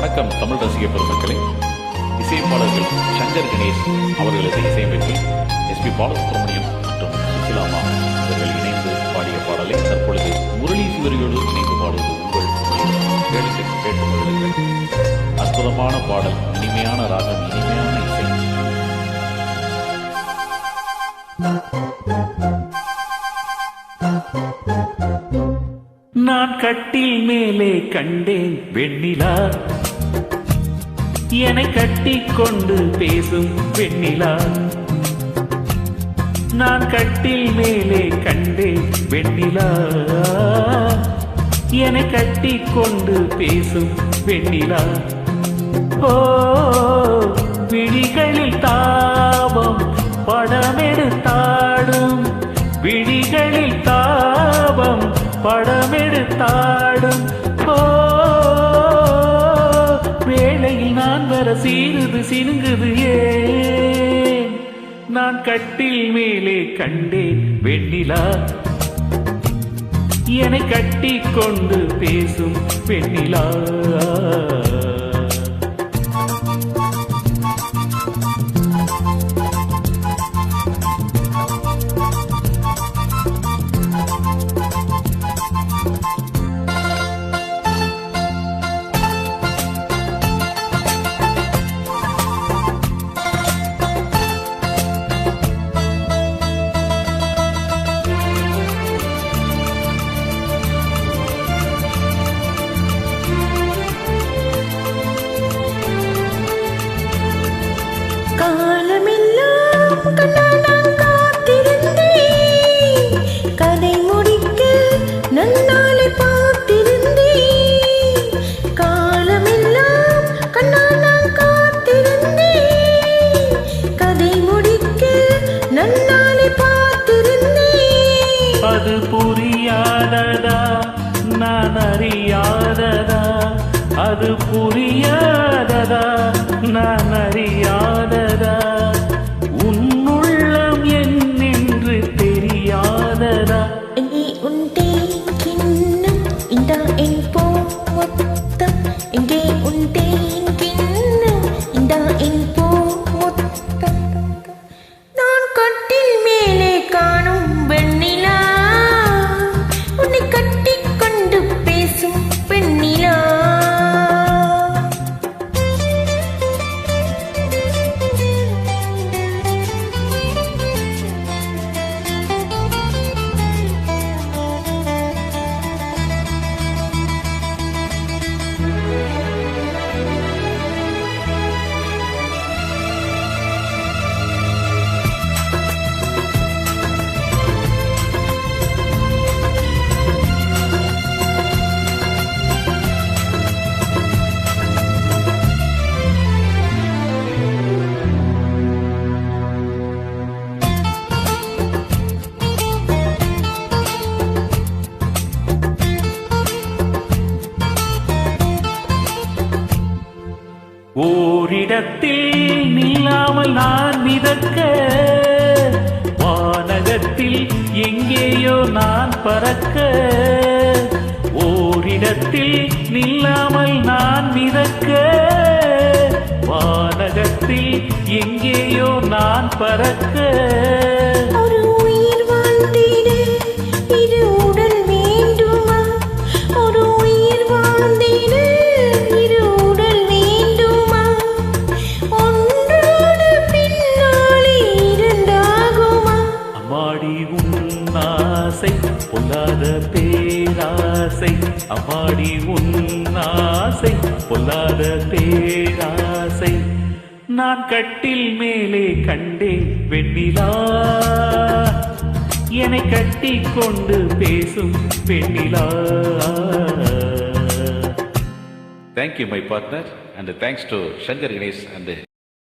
வணக்கம் தமிழ் ரசிக பெருமக்களே. இசையமைப்பாளர்கள் சங்கர் கணேஷ் அவர்களது இசையமைப்பில் எஸ்பி பாலசுப்ரமணியம் மற்றும் சுசிலாமா இவர்கள் இணைந்து பாடிய பாடலை தற்பொழுது முரளி சிவரியோடு இணைந்து பாடுவது உங்கள் கேளுக்கு கேட்டு மகிழுங்கள் அற்புதமான பாடல் இனிமையான ராகம் இனிமையான இசை. நான் கட்டில் மேலே கண்டேன் வெண்ணிலா. என்னை கட்டி கொண்டு பேசும் வெண்ணிலா. நான் கட்டில் மேலே கண்டேன் வெண்ணிலா. என்னை கட்டி கொண்டு பேசும் வெண்ணிலா. ஓ விழிகளில் தாபம் படமெடுத்தாடும் விழிகளில் தாபம் படமெடுத்தாடும் வேளையில் சீருது சினுங்குது ஏன்? நான் கட்டில் மேலே கண்டேன் வெண்ணிலா. என்னை கட்டிக்கொண்டு பேசும் பெண்ணிலா அது புரியாததா? நான் அறியாததா? உன்னுள்ளம் என்னென்று தெரியாததா? எங்கே உன் ஓரிடத்தில் நில்லாமல் நான் மிதக்க வானகத்தில் எங்கேயோ நான் பறக்க ஓரிடத்தில் நில்லாமல் நான் மிதக்க வானகத்தில் எங்கேயோ நான் பறக்க. அம்மாடி உன் ஆசை பொல்லாத பேராசை. அம்மாடி உன் ஆசை பொல்லாத பேராசை. நான் கட்டில் மேலே கண்டேன் வெண்ணிலா. என்னை கட்டி கொண்டு பேசும் பெண்ணிலா. Thank you my partner and thanks to Shankar Ganesh and